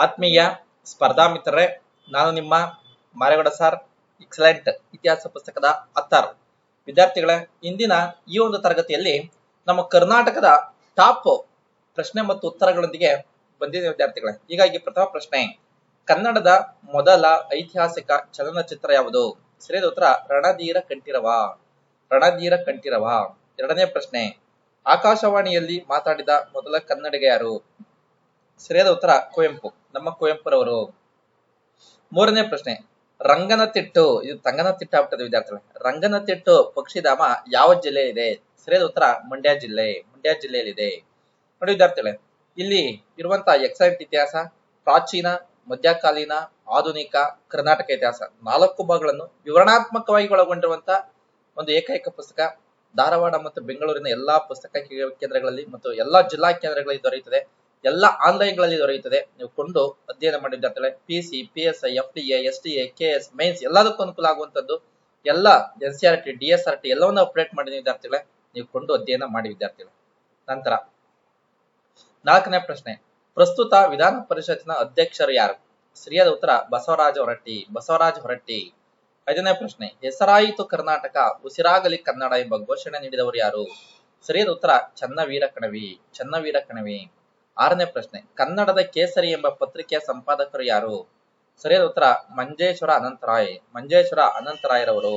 ಆತ್ಮೀಯ ಸ್ಪರ್ಧಾ ಮಿತ್ರರೇ, ನಾನು ನಿಮ್ಮ ಮಾರೇಗೌಡ ಸರ್, ಎಕ್ಸಲೆಂಟ್ ಇತಿಹಾಸ ಪುಸ್ತಕದ ಅತ್ತಾರ್ ವಿದ್ಯಾರ್ಥಿಗಳೇ, ಇಂದಿನ ಈ ಒಂದು ತರಗತಿಯಲ್ಲಿ ನಮ್ಮ ಕರ್ನಾಟಕದ ಟಾಪ್ ಪ್ರಶ್ನೆ ಮತ್ತು ಉತ್ತರಗಳೊಂದಿಗೆ ಬಂದಿದೆ ವಿದ್ಯಾರ್ಥಿಗಳೇ. ಹೀಗಾಗಿ ಪ್ರಥಮ ಪ್ರಶ್ನೆ, ಕನ್ನಡದ ಮೊದಲ ಐತಿಹಾಸಿಕ ಚಲನಚಿತ್ರ ಯಾವುದು? ಸರಿಯಾದ ಉತ್ತರ, ರಣಧೀರ ಕಂಠೀರವ. ರಣಧೀರ ಕಂಠೀರವ. ಎರಡನೇ ಪ್ರಶ್ನೆ, ಆಕಾಶವಾಣಿಯಲ್ಲಿ ಮಾತಾಡಿದ ಮೊದಲ ಕನ್ನಡಿಗ ಯಾರು? ಸರಿಯಾದ ಉತ್ತರ ಕುವೆಂಪು. ನಮ್ಮ ಕುವೆಂಪುರವರು. ಮೂರನೇ ಪ್ರಶ್ನೆ. ರಂಗನತಿಟ್ಟು, ಇದು ತಂಗನತಿಟ್ಟು ವಿದ್ಯಾರ್ಥಿಗಳೇ ವಿದ್ಯಾರ್ಥಿಗಳು. ರಂಗನತಿಟ್ಟು ಪಕ್ಷಿಧಾಮ ಯಾವ ಜಿಲ್ಲೆ ಇದೆ? ಸರಿಯಾದ ಉತ್ತರ ಮಂಡ್ಯ ಜಿಲ್ಲೆ, ಮಂಡ್ಯ ಜಿಲ್ಲೆಯಲ್ಲಿದೆ. ನೋಡಿ ವಿದ್ಯಾರ್ಥಿಗಳೇ, ಇಲ್ಲಿ ಇರುವಂತಹ ಎಕ್ಸೈಟ್ ಇತಿಹಾಸ, ಪ್ರಾಚೀನ, ಮಧ್ಯಕಾಲೀನ, ಆಧುನಿಕ, ಕರ್ನಾಟಕ ಇತಿಹಾಸ, ನಾಲ್ಕು ಭಾಗಗಳನ್ನು ವಿವರಣಾತ್ಮಕವಾಗಿ ಒಳಗೊಂಡಿರುವಂತ ಒಂದು ಏಕೈಕ ಪುಸ್ತಕ, ಧಾರವಾಡ ಮತ್ತು ಬೆಂಗಳೂರಿನ ಎಲ್ಲಾ ಪುಸ್ತಕ ಕೇಂದ್ರಗಳಲ್ಲಿ ಮತ್ತು ಎಲ್ಲಾ ಜಿಲ್ಲಾ ಕೇಂದ್ರಗಳಲ್ಲಿ ದೊರೆಯುತ್ತದೆ. ಎಲ್ಲ ಆನ್ಲೈನ್ಗಳಲ್ಲಿ ದೊರೆಯುತ್ತದೆ. ನೀವು ಕೊಂಡು ಅಧ್ಯಯನ ಮಾಡಿ ವಿದ್ಯಾರ್ಥಿಗಳೇ P C P S I F D A S T A K S mains ಎಲ್ಲದಕ್ಕೂ ಅನುಕೂಲ ಆಗುವಂತದ್ದು ಎಲ್ಲ N C R T D S R T ಎಲ್ಲವನ್ನು ಅಪ್ಡೇಟ್ ಮಾಡಿದ ವಿದ್ಯಾರ್ಥಿಗಳೇ ನೀವು ಕೊಂಡು ಅಧ್ಯಯನ ಮಾಡಿ ವಿದ್ಯಾರ್ಥಿಗಳೇ. ನಂತರ ನಾಲ್ಕನೇ ಪ್ರಶ್ನೆ. ಪ್ರಸ್ತುತ ವಿಧಾನ ಪರಿಷತ್ತಿನ ಅಧ್ಯಕ್ಷರು ಯಾರು? ಸರಿಯಾದ ಉತ್ತರ ಬಸವರಾಜ ಹೊರಟ್ಟಿ ಬಸವರಾಜ ಹೊರಟ್ಟಿ. ಐದನೇ ಪ್ರಶ್ನೆ. ಹೆಸರಾಯಿತು ಕರ್ನಾಟಕ, ಉಸಿರಾಗಲಿ ಕನ್ನಡ ಎಂಬ ಘೋಷಣೆ ನೀಡಿದವರು ಯಾರು? ಸರಿಯಾದ ಉತ್ತರ ಚನ್ನವೀರ ಕಣವಿ ಚನ್ನವೀರ ಕಣವಿ. ಆರನೇ ಪ್ರಶ್ನೆ, ಕನ್ನಡದ ಕೇಸರಿ ಎಂಬ ಪತ್ರಿಕೆಯ ಸಂಪಾದಕರು ಯಾರು? ಸರಿಯಾದ ಉತ್ತರ, ಮಂಜೇಶ್ವರ ಅನಂತರಾಯ್, ಮಂಜೇಶ್ವರ ಅನಂತರಾಯರವರು.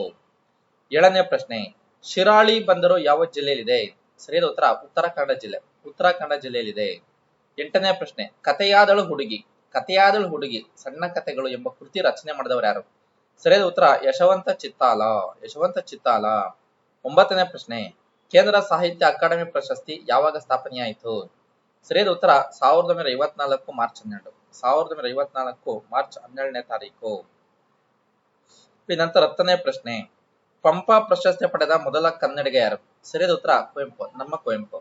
ಏಳನೇ ಪ್ರಶ್ನೆ, ಶಿರಾಳಿ ಬಂದರು ಯಾವ ಜಿಲ್ಲೆಯಲ್ಲಿದೆ? ಸರಿಯಾದ ಉತ್ತರ ಉತ್ತರ ಕನ್ನಡ ಜಿಲ್ಲೆ, ಉತ್ತರಾಖಂಡ ಜಿಲ್ಲೆಯಲ್ಲಿದೆ. ಎಂಟನೇ ಪ್ರಶ್ನೆ, ಕಥೆಯಾದಳು ಹುಡುಗಿ ಕಥೆಯಾದಳು ಹುಡುಗಿ, ಸಣ್ಣ ಕಥೆಗಳು ಎಂಬ ಕೃತಿ ರಚನೆ ಮಾಡಿದವರು ಯಾರು? ಸರಿಯಾದ ಉತ್ತರ, ಯಶವಂತ ಚಿತ್ತಾಲ ಯಶವಂತ ಚಿತ್ತಾಲ. ಒಂಬತ್ತನೇ ಪ್ರಶ್ನೆ, ಕೇಂದ್ರ ಸಾಹಿತ್ಯ ಅಕಾಡೆಮಿ ಪ್ರಶಸ್ತಿ ಯಾವಾಗ ಸ್ಥಾಪನೆಯಾಯಿತು? ಸರಿಯಾದ ಉತ್ತರ ಸಾವಿರದ ಒಂಬೈನೂರ ಐವತ್ನಾಲ್ಕು ಮಾರ್ಚ್ ಹನ್ನೆರಡು. ಸಾವಿರದ ಒಂಬೈನೂರ ಐವತ್ನಾಲ್ಕು ಮಾರ್ಚ್ ಹನ್ನೆರಡನೇ ತಾರೀಕು. ನಂತರ ಹತ್ತನೇ ಪ್ರಶ್ನೆ. ಪಂಪ ಪ್ರಶಸ್ತಿ ಪಡೆದ ಮೊದಲ ಕನ್ನಡಿಗ ಯಾರು? ಸರಿಯಾದ ಉತ್ತರ ಕುವೆಂಪು, ನಮ್ಮ ಕುವೆಂಪು.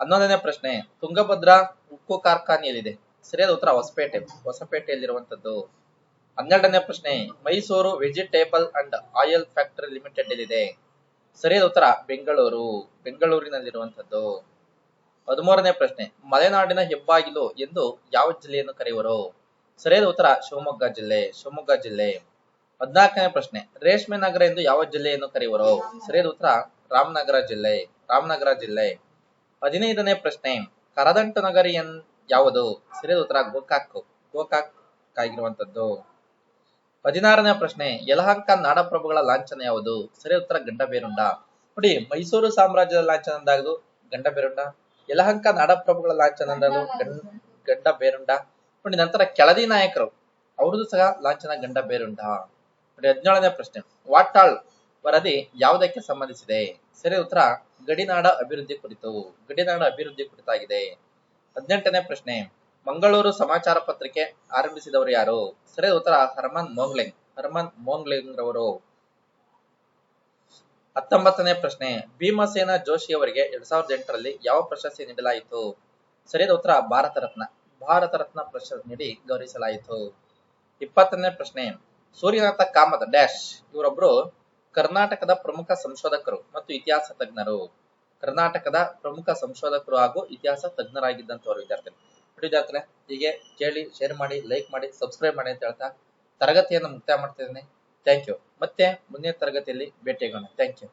ಹನ್ನೊಂದನೇ ಪ್ರಶ್ನೆ. ತುಂಗಭದ್ರಾ ಉಕ್ಕು ಕಾರ್ಖಾನೆಯಲ್ಲಿದೆ. ಸರಿಯಾದ ಉತ್ತರ ಹೊಸಪೇಟೆ ಹೊಸಪೇಟೆಯಲ್ಲಿರುವಂತದ್ದು ಹನ್ನೆರಡನೇ ಪ್ರಶ್ನೆ. Mysuru vegetable and oil factory limited ಎಲ್ಲಿದೆ ಸರಿಯಾದ ಉತ್ತರ ಬೆಂಗಳೂರು ಬೆಂಗಳೂರಿನಲ್ಲಿರುವಂತದ್ದು ಹದಿಮೂರನೇ ಪ್ರಶ್ನೆ, ಮಲೆನಾಡಿನ ಹೆಬ್ಬಾಗಿಲು ಎಂದು ಯಾವ ಜಿಲ್ಲೆಯನ್ನು ಕರೆಯುವರು? ಸರಿಯಾದ ಉತ್ತರ, ಶಿವಮೊಗ್ಗ ಜಿಲ್ಲೆ ಶಿವಮೊಗ್ಗ ಜಿಲ್ಲೆ. ಹದಿನಾಲ್ಕನೇ ಪ್ರಶ್ನೆ, ರೇಷ್ಮೆ ನಗರ ಎಂದು ಯಾವ ಜಿಲ್ಲೆಯನ್ನು ಕರೆಯುವರು? ಸರಿಯಾದ ಉತ್ತರ, ರಾಮನಗರ ಜಿಲ್ಲೆ ರಾಮನಗರ ಜಿಲ್ಲೆ. ಹದಿನೈದನೇ ಪ್ರಶ್ನೆ, ಕರದಂಟು ನಗರಿ ಎನ್, ಯಾವುದು? ಸರಿಯಾದ ಉತ್ತರ, ಗೋಕಾಕ್ ಗೋಕಾಕ್ ಆಗಿರುವಂತದ್ದು ಹದಿನಾರನೇ ಪ್ರಶ್ನೆ, ಯಲಹಂಕ ನಾಡಪ್ರಭುಗಳ ಲಾಂಛನ ಯಾವುದು? ಸರಿಯಾದ ಉತ್ತರ, ಗಂಡಬೇರುಂಡ. ನೋಡಿ, ಮೈಸೂರು ಸಾಮ್ರಾಜ್ಯದ ಲಾಂಛನ ಎಂದಾಗದು ಗಂಡಬೇರುಂಡ. ಯಲಹಂಕ ನಾಡಪ್ರಭುಗಳ ಲಾಂಛನ ಅಂದಾಗದು ಗಂಡ ಗಂಡ ಬೇರುಂಡ. ನೋಡಿ ನಂತರ ಕೆಳದಿ ನಾಯಕರು. ಅವ್ರದ್ದು ಸಹ ಲಾಂಛನ ಗಂಡ ಬೇರುಂಡ. ನೋಡಿ ಹದಿನೇಳನೇ ಪ್ರಶ್ನೆ. ವಾಟಾಳ್ ವರದಿ ಯಾವುದಕ್ಕೆ ಸಂಬಂಧಿಸಿದೆ? ಸರಿ ಉತ್ತರ. ಗಡಿನಾಡ ಅಭಿವೃದ್ಧಿ ಕುರಿತು. ಗಡಿನಾಡ ಅಭಿವೃದ್ಧಿ ಕುರಿತಾಗಿದೆ. ಹದಿನೆಂಟನೇ ಪ್ರಶ್ನೆ. ಮಂಗಳೂರು ಸಮಾಚಾರ ಪತ್ರಿಕೆ ಆರಂಭಿಸಿದವರು ಯಾರು? ಸರಿ ಉತ್ತರ. ಹರ್ಮನ್ ಮೋಂಗ್ಲೆಂಗ್. ಹರ್ಮನ್ ಮೋಂಗ್ಲೆಂಗ್ ರವರು ಹತ್ತೊಂಬತ್ತನೇ ಪ್ರಶ್ನೆ, ಭೀಮಸೇನ ಜೋಶಿ ಅವರಿಗೆ ಎರಡ್ ಸಾವಿರದ ಎಂಟರಲ್ಲಿ ಯಾವ ಪ್ರಶಸ್ತಿ ನೀಡಲಾಯಿತು? ಸರಿಯಾದ ಉತ್ತರ, ಭಾರತ ರತ್ನ. ಭಾರತ ರತ್ನ ಪ್ರಶಸ್ತಿ ನೀಡಿ ಗೌರವಿಸಲಾಯಿತು. ಇಪ್ಪತ್ತನೇ ಪ್ರಶ್ನೆ, ಸೂರ್ಯನಾಥ ಕಾಮತ್ ಡ್ಯಾಶ್, ಇವರೊಬ್ರು ಕರ್ನಾಟಕದ ಪ್ರಮುಖ ಸಂಶೋಧಕರು ಮತ್ತು ಇತಿಹಾಸ ತಜ್ಞರು. ಕರ್ನಾಟಕದ ಪ್ರಮುಖ ಸಂಶೋಧಕರು ಹಾಗೂ ಇತಿಹಾಸ ತಜ್ಞರಾಗಿದ್ದಂತವರು ವಿದ್ಯಾರ್ಥಿಗಳು. ವಿದ್ಯಾರ್ಥಿ ಹೀಗೆ ಕೇಳಿ ಶೇರ್ ಮಾಡಿ ಲೈಕ್ ಮಾಡಿ ಸಬ್ಸ್ಕ್ರೈಬ್ ಮಾಡಿ ಅಂತ ಹೇಳ್ತಾ ತರಗತಿಯನ್ನು ಮುಕ್ತಾಯ ಮಾಡ್ತಿದ್ದೇನೆ ಥ್ಯಾಂಕ್ ಯು ಮತ್ತೆ ಮುಂದಿನ ತರಗತಿಯಲ್ಲಿ ಭೇಟಿಯಾಗೋಣ. Thank you